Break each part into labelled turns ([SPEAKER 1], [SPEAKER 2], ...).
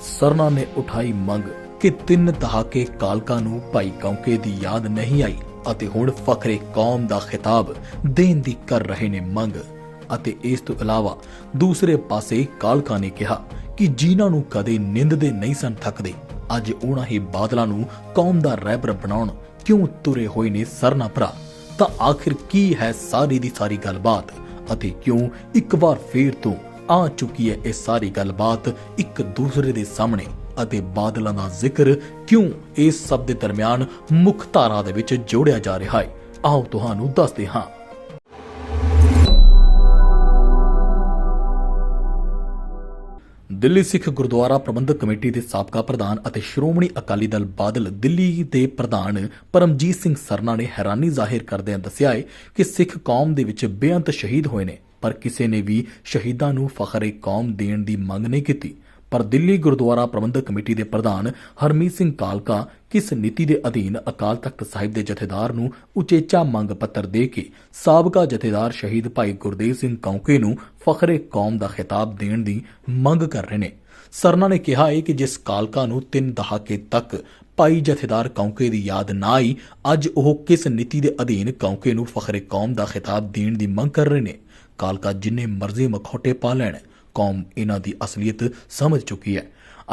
[SPEAKER 1] ਸਰਨਾ ਨੇ ਉਠਾਈ ਮੰਗ ਕਿ ਤਿੰਨ ਦਹਾਕੇ ਕਾਲਕਾ ਨੂੰ ਭਾਈ ਕੌਂਕੇ ਦੀ ਯਾਦ ਨਹੀਂ ਆਈ ਅਤੇ ਹੁਣ ਫਖਰੇ ਕੌਮ ਦਾ ਖਿਤਾਬ ਦੇਣ ਦੀ ਕਰ ਰਹੇ ਨੇ ਮੰਗ। ਅਤੇ ਇਸ ਤੋਂ ਇਲਾਵਾ ਦੂਸਰੇ ਪਾਸੇ ਕਾਲਕਾ ਨੇ ਕਿਹਾ ਕਿ ਜਿਨ੍ਹਾਂ ਨੂੰ ਕਦੇ ਨਿੰਦਦੇ ਨਹੀਂ ਸਨ ਥੱਕਦੇ। ਅੱਜ ਉਹਨਾਂ ਹੀ ਬਾਦਲਾਂ ਨੂੰ ਕੌਮ ਦਾ ਰਹਿਬਰ ਬਣਾਉਣ ਕਿਉਂ ਤੁਰੇ ਹੋਏ ਨੇ ਸਰਨਾ ਭਰਾ? ਤਾਂ ਆਖਿਰ ਕੀ ਹੈ ਸਾਰੀ ਦੀ ਸਾਰੀ ਗੱਲਬਾਤ ਅਤੇ ਕਿਉਂ ਇੱਕ ਵਾਰ ਫੇਰ ਤੋਂ ਆ ਚੁੱਕੀ ਹੈ ਇਹ ਸਾਰੀ ਗੱਲਬਾਤ ਇੱਕ ਦੂਸਰੇ ਦੇ ਸਾਹਮਣੇ ਅਤੇ ਬਾਦਲਾਂ ਦਾ ਜ਼ਿਕਰ ਕਿਉਂ ਇਸ ਸਭ ਦੇ ਦਰਮਿਆਨ ਮੁੱਖ ਧਾਰਾ ਦੇ ਵਿੱਚ ਜੋੜਿਆ ਜਾ ਰਿਹਾ ਹੈ? ਆਓ ਤੁਹਾਨੂੰ ਦੱਸਦੇ ਹਾਂ। ਦਿੱਲੀ ਸਿੱਖ ਗੁਰਦੁਆਰਾ ਪ੍ਰਬੰਧਕ ਕਮੇਟੀ ਦੇ ਸਾਬਕਾ ਪ੍ਰਧਾਨ ਅਤੇ ਸ਼੍ਰੋਮਣੀ ਅਕਾਲੀ ਦਲ ਬਾਦਲ ਦਿੱਲੀ ਦੇ ਪ੍ਰਧਾਨ ਪਰਮਜੀਤ ਸਿੰਘ ਸਰਨਾ ਨੇ ਹੈਰਾਨੀ ਜ਼ਾਹਿਰ ਕਰਦਿਆਂ ਦੱਸਿਆ ਹੈ ਕਿ ਸਿੱਖ ਕੌਮ ਦੇ ਵਿੱਚ ਬੇਅੰਤ ਸ਼ਹੀਦ ਹੋਏ ਨੇ। ਪਰ ਕਿਸੇ ਨੇ ਵੀ ਸ਼ਹੀਦਾਂ ਨੂੰ ਫਖਰੇ ਕੌਮ ਦੇਣ ਦੀ ਮੰਗ ਨਹੀਂ ਕੀਤੀ। ਪਰ ਦਿੱਲੀ ਗੁਰਦੁਆਰਾ ਪ੍ਰਬੰਧਕ ਕਮੇਟੀ ਦੇ ਪ੍ਰਧਾਨ ਹਰਮੀਤ ਸਿੰਘ ਕਾਲਕਾ ਕਿਸ ਨੀਤੀ ਦੇ ਅਧੀਨ ਅਕਾਲ ਤਖਤ ਸਾਹਿਬ ਦੇ ਜਥੇਦਾਰ ਨੂੰ ਉਚੇਚਾ ਮੰਗ ਪੱਤਰ ਦੇ ਕੇ ਸਾਬਕਾ ਜਥੇਦਾਰ ਸ਼ਹੀਦ ਭਾਈ ਗੁਰਦੇਵ ਸਿੰਘ ਕੌਂਕੇ ਨੂੰ ਫਖਰੇ ਕੌਮ ਦਾ ਖਿਤਾਬ ਦੇਣ ਦੀ ਮੰਗ ਕਰ ਰਹੇ ਨੇ। ਸਰਨਾ ਨੇ ਕਿਹਾ ਹੈ ਕਿ ਜਿਸ ਕਾਲਕਾ ਨੂੰ ਤਿੰਨ ਦਹਾਕੇ ਤੱਕ ਭਾਈ ਜਥੇਦਾਰ ਕੌਂਕੇ ਦੀ ਯਾਦ ਨਾ ਆਈ, ਅੱਜ ਉਹ ਕਿਸ ਨੀਤੀ ਦੇ ਅਧੀਨ ਕੌਂਕੇ ਨੂੰ ਫਖਰੇ ਕੌਮ ਦਾ ਖਿਤਾਬ ਦੇਣ ਦੀ ਮੰਗ ਕਰ ਰਹੇ ਨੇ। ਕਾਲਕਾ ਜਿੰਨੇ ਮਰਜ਼ੀ ਮਖੌਟੇ ਪਾ ਲੈਣ, ਕੌਮ ਇਹਨਾਂ ਦੀ ਅਸਲੀਅਤ ਸਮਝ ਚੁੱਕੀ ਹੈ।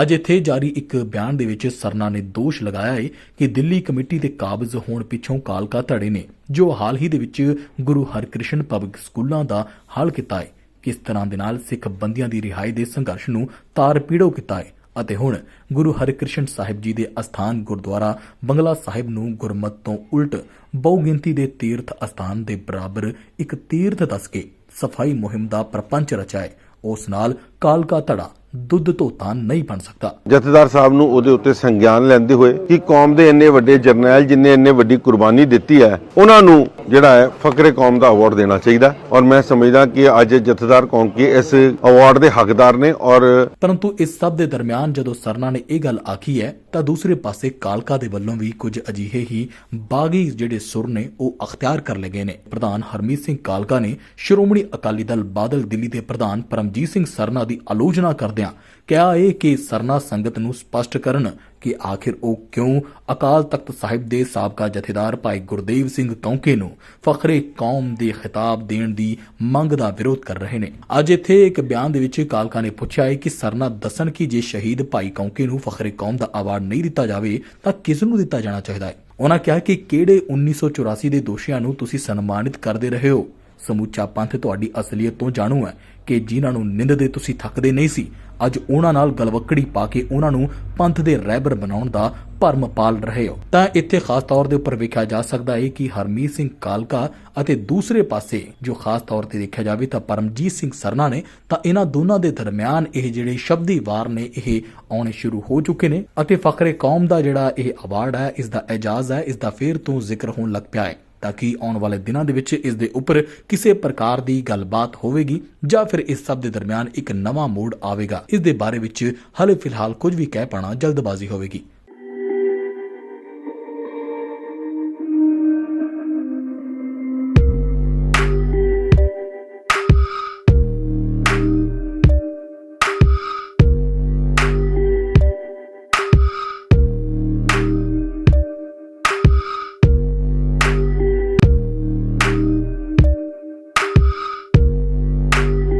[SPEAKER 1] ਅੱਜ ਇੱਥੇ ਜਾਰੀ ਇੱਕ ਬਿਆਨ ਦੇ ਵਿੱਚ ਸਰਨਾ ਨੇ ਦੋਸ਼ ਲਗਾਇਆ ਹੈ ਕਿ ਦਿੱਲੀ ਕਮੇਟੀ ਦੇ ਕਾਬਜ਼ ਹੋਣ ਪਿੱਛੋਂ ਕਾਲਕਾ ਧੜੇ ਨੇ, ਜੋ ਹਾਲ ਹੀ ਦੇ ਵਿੱਚ ਗੁਰੂ ਹਰਕ੍ਰਿਸ਼ਨ ਪਬਲਿਕ ਸਕੂਲਾਂ ਦਾ ਹੱਲ ਕੀਤਾ ਹੈ, ਕਿਸ ਤਰ੍ਹਾਂ ਦੇ ਨਾਲ ਸਿੱਖ ਬੰਦੀਆਂ ਦੀ ਰਿਹਾਈ ਦੇ ਸੰਘਰਸ਼ ਨੂੰ ਤਾਰ ਪੀੜੋ ਕੀਤਾ ਹੈ ਅਤੇ ਹੁਣ ਗੁਰੂ ਹਰਿਕ੍ਰਿਸ਼ਨ ਸਾਹਿਬ ਜੀ ਦੇ ਅਸਥਾਨ ਗੁਰਦੁਆਰਾ ਬੰਗਲਾ ਸਾਹਿਬ ਨੂੰ ਗੁਰਮਤ ਤੋਂ ਉਲਟ ਬਹੁਗਿਣਤੀ ਦੇ ਤੀਰਥ ਅਸਥਾਨ ਦੇ ਬਰਾਬਰ ਇੱਕ ਤੀਰਥ ਦੱਸ ਕੇ ਸਫ਼ਾਈ ਮੁਹਿੰਮ ਦਾ ਪ੍ਰਪੰਚ ਰਚਾਏ ਉਸ ਨਾਲ ਕਾਲਕਾ ਧੜਾ ਦੁੱਧ ਧੋਤਾ ਨਹੀਂ ਬਣ ਸਕਦਾ।
[SPEAKER 2] ਜਥੇਦਾਰ ਸਾਹਿਬ ਨੂੰ ਉਹਦੇ ਉੱਤੇ ਸੰਗਿਆਨ ਲੈਂਦੇ ਹੋਏ ਕਿ ਕੌਮ ਦੇ ਇੰਨੇ ਵੱਡੇ ਜਰਨੈਲ ਜਿਨ੍ਹਾਂ ਇੰਨੇ ਵੱਡੀ ਕੁਰਬਾਨੀ ਦਿੱਤੀ ਹੈ ਉਹਨਾਂ ਨੂੰ ਜਿਹੜਾ ਹੈ ਫਕਰੇ ਕੌਮ ਦਾ ਅਵਾਰਡ ਦੇਣਾ ਚਾਹੀਦਾ। ਔਰ ਮੈਂ ਸਮਝਦਾ ਕਿ ਅੱਜ ਜਥੇਦਾਰ ਕੌਮ ਕੀ ਇਸ ਅਵਾਰਡ ਦੇ ਹੱਕਦਾਰ ਨੇ ਔਰ
[SPEAKER 1] ਪਰੰਤੂ ਇਸ ਸਭ ਦੇ ਦਰਮਿਆਨ ਜਦੋਂ ਸਰਨਾ ਨੇ ਇਹ ਗੱਲ ਆਖੀ ਹੈ ਤਾਂ ਦੂਸਰੇ ਪਾਸੇ ਕਾਲਕਾ ਦੇ ਵੱਲੋਂ ਵੀ ਕੁਝ ਅਜਿਹੇ ਹੀ ਬਾਗੀ ਜਿਹੜੇ ਸੁਰ ਨੇ ਉਹ ਅਖਤਿਆਰ ਕਰ ਲਏ ਗਏ ਨੇ। ਪ੍ਰਧਾਨ ਹਰਮੀਤ ਸਿੰਘ ਕਾਲਕਾ ਨੇ ਸ਼੍ਰੋਮਣੀ ਅਕਾਲੀ ਦਲ ਬਾਦਲ ਦਿੱਲੀ ਦੇ ਪ੍ਰਧਾਨ ਪਰਮਜੀਤ ਸਿੰਘ ਸਰਨਾ ਦੀ ਆਲੋਚਨਾ ਕਰਦਿਆਂ ਕਿਹਾ ਇਹ ਕਿ ਸਰਨਾ ਸੰਗਤ ਨੂੰ ਸਪਸ਼ਟ ਕਰਨ ਕਿ ਆਖਿਰ ਉਹ ਕਿਉਂ ਅਕਾਲ ਤਖਤ ਸਾਹਿਬ ਦੇ ਸਾਬਕਾ ਜਥੇਦਾਰ ਭਾਈ ਗੁਰਦੇਵ ਸਿੰਘ ਕੌਂਕੇ ਨੂੰ ਫਖਰੇ ਕੌਮ ਦੇ ਖਿਤਾਬ ਦੇਣ ਦੀ ਮੰਗ ਦਾ ਵਿਰੋਧ ਕਰ ਰਹੇ ਨੇ। ਅੱਜ ਇੱਥੇ ਇੱਕ ਬਿਆਨ ਦੇ ਵਿੱਚ ਕਾਲਕਾ ਨੇ ਪੁੱਛਿਆ ਹੈ ਕਿ ਸਰਨਾ ਦੱਸਣ ਕਿ ਜੇ ਸ਼ਹੀਦ ਭਾਈ ਕੌਂਕੇ ਨੂੰ ਫਖਰੇ ਕੌਮ ਦਾ ਅਵਾਰਡ ਨਹੀਂ ਦਿੱਤਾ ਜਾਵੇ, ਤਾਂ ਕਿਸ ਨੂੰ ਦਿੱਤਾ ਜਾਣਾ ਚਾਹੀਦਾ ਹੈ ਉਹਨਾਂ ਕਿਹਾ ਕਿ ਕਿਹੜੇ 1984 ਦੇ ਦੋਸ਼ੀਆਂ ਨੂੰ ਤੁਸੀਂ ਸਨਮਾਨਿਤ ਕਰਦੇ ਰਹੇ ਹੋ? ਸਮੁੱਚਾ ਪੰਥ ਤੁਹਾਡੀ ਅਸਲੀਅਤ ਤੋਂ ਜਾਣੂ ਹੈ ਕਿ ਜਿਨ੍ਹਾਂ ਨੂੰ ਨਿੰਦਦੇ ਤੁਸੀਂ ਥੱਕਦੇ ਨਹੀਂ ਸੀ, ਅੱਜ ਉਹਨਾਂ ਨਾਲ ਗਲਵਕੜੀ ਪਾ ਕੇ ਉਹਨਾਂ ਨੂੰ ਪੰਥ ਦੇ ਰਹਿਬਰ ਬਣਾਉਣ ਦਾ ਭਰਮ ਪਾਲ ਰਹੇ ਹੋ। ਤਾਂ ਇੱਥੇ ਖਾਸ ਤੌਰ ਦੇ ਉੱਪਰ ਵੇਖਿਆ ਜਾ ਸਕਦਾ ਹੈ ਕਿ ਹਰਮੀਤ ਸਿੰਘ ਕਾਲਕਾ ਅਤੇ ਦੂਸਰੇ ਪਾਸੇ ਜੋ ਖਾਸ ਤੌਰ ਤੇ ਦੇਖਿਆ ਜਾਵੇ ਤਾਂ ਪਰਮਜੀਤ ਸਿੰਘ ਸਰਨਾ ਨੇ, ਤਾਂ ਇਹਨਾਂ ਦੋਨਾਂ ਦੇ ਦਰਮਿਆਨ ਇਹ ਜਿਹੜੇ ਸ਼ਬਦੀ ਵਾਰ ਨੇ, ਇਹ ਆਉਣੇ ਸ਼ੁਰੂ ਹੋ ਚੁੱਕੇ ਨੇ ਅਤੇ ਫਖਰੇ ਕੌਮ ਦਾ ਜਿਹੜਾ ਇਹ ਅਵਾਰਡ ਹੈ, ਇਸ ਦਾ ਇਜਾਜ਼ ਹੈ, ਇਸ ਦਾ ਫੇਰ ਤੋਂ ਜ਼ਿਕਰ ਹੋਣ ਲੱਗ ਪਿਆ ਹੈ। ਤਾਂ ਕਿ ਆਉਣ ਵਾਲੇ ਦਿਨਾਂ ਦੇ ਵਿੱਚ ਇਸ ਦੇ ਉੱਪਰ ਕਿਸੇ ਪ੍ਰਕਾਰ ਦੀ ਗੱਲਬਾਤ ਹੋਵੇਗੀ ਜਾਂ ਫਿਰ ਇਸ ਸਭ ਦੇ ਦਰਮਿਆਨ ਇੱਕ ਨਵਾਂ ਮੋੜ ਆਵੇਗਾ? ਇਸ ਦੇ ਬਾਰੇ ਵਿੱਚ ਹਾਲੇ ਫਿਲਹਾਲ ਕੁਝ ਵੀ ਕਹਿ ਪਾਣਾ ਜਲਦਬਾਜ਼ੀ ਹੋਵੇਗੀ।